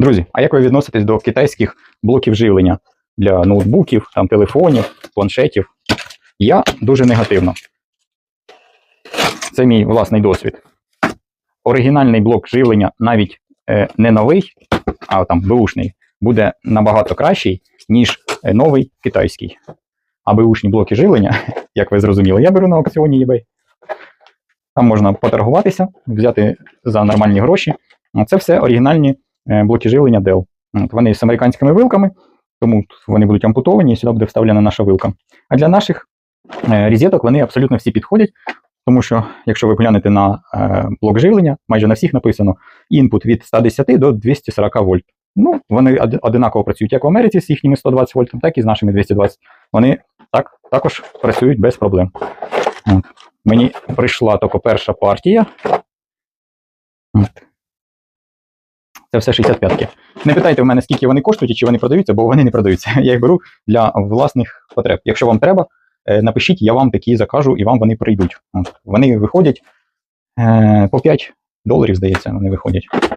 Друзі, а як ви відноситесь до китайських блоків живлення для ноутбуків, там, телефонів, планшетів? Я дуже негативно. Це мій власний досвід. Оригінальний блок живлення, навіть е, не новий, а там беушний, буде набагато кращий, ніж е, новий китайський. А беушні блоки живлення, як ви зрозуміли, я беру на аукціоні eBay. Там можна поторгуватися, взяти за нормальні гроші. Це все оригінальні блоки живлення Dell. Вони з американськими вилками, тому вони будуть ампутовані, і сюди буде вставлена наша вилка. А для наших е, різеток вони абсолютно всі підходять, тому що, якщо ви глянете на е, блок живлення, майже на всіх написано інпут від 110 до 240 вольт. Ну, вони одинаково працюють як в Америці з їхніми 120 вольтами, так і з нашими 220. Вони так, також працюють без проблем. От. Мені прийшла тільки перша партія. От. Це все 65-ки. Не питайте в мене, скільки вони коштують і чи вони продаються, бо вони не продаються. Я їх беру для власних потреб. Якщо вам треба, е, напишіть, я вам такі закажу і вам вони прийдуть. От. Вони виходять е, по 5 доларів, здається, вони виходять.